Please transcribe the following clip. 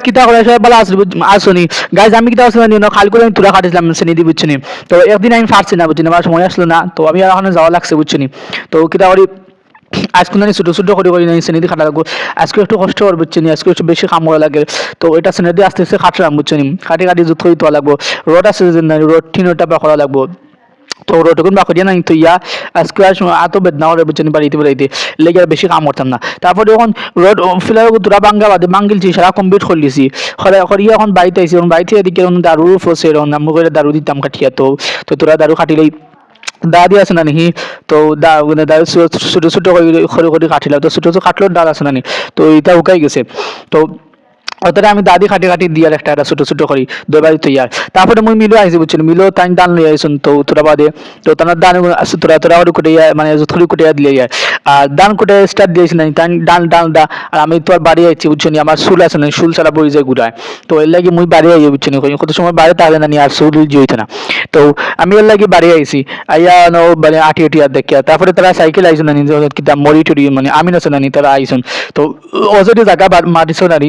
কিতা করে সবাই গাইজ আমি করে আমি কাটিছিলাম তো একদিন আমি না আমার আসলো না তো আমি আর যাওয়া লাগছে বুঝছি তো কিতা করি আজকে করে করি খাটা লাগবো আজকে একটু কষ্ট আজকে একটু বেশি কাম করা লাগে তো এটা শ্রেণি দিয়ে আস্তে আস্তে খাটলাম বুঝছি খাটি খাটি করে তোলা লাগবো রোড আছে রোড টিনোটা বা করা লাগবো তো রোটকুন বা করিয়া নাই, তো ইয়া আজকে আর এত বেদনা করে বুঝছেন বাড়িতে বাড়িতে লেগে আর বেশি কাম করতাম না। তারপরে যখন রোড ফিলার দুরা বাঙ্গা বাদে বাঙ্গিলছি সারা কমপ্লিট করলিছি করিয়া এখন বাড়িতে আইসি এখন বাড়িতে এদিকে দারু ফসে, এখন আমি করে দারু দিতাম কাটিয়া, তো তো তোরা দারু কাটিলেই দাদি আছে না নিহি তো দা মানে দাদু ছোটো ছোটো করে করে কাটিলাম, তো ছোটো ছোটো কাটলেও ডাল আছে না নি? তো এটা উকাই গেছে। তো অতটা আমি দাদি খাটি খাটি দিয়ার একটা একটা ছোটো ছোটো করি দই বাড়ি তৈয়ার। তারপরে মুই মিলো আইসি বুঝছেন? মিলো তাই দান লই আইসুন তো, তোরা বাদে। তো তার দান তোরা তোরা করে কুটিয়া মানে থুড়ি কুটিয়া দিলে ইয়ার আর দান কুটে স্টার্ট দিয়েছি না তাই ডান ডান দা আর আমি তো আর বাড়ি আইছি, বুঝছেন? আমার শুল আছে না শুল ছাড়া বই যায় ঘুরায় তো এর লাগি মুই বাড়ি আই বুঝছেন? কত সময় বাড়ি তাহলে না আর শুল জইতে না। তো আমি এর লাগি বাড়ি আইছি। আইয়া নো মানে আটি আটি আর দেখিয়া। তারপরে তারা সাইকেল আইসুন না মরি টরি মানে আমি না না নি, তারা আইসুন তো অজরি জায়গা মাটিছ না নি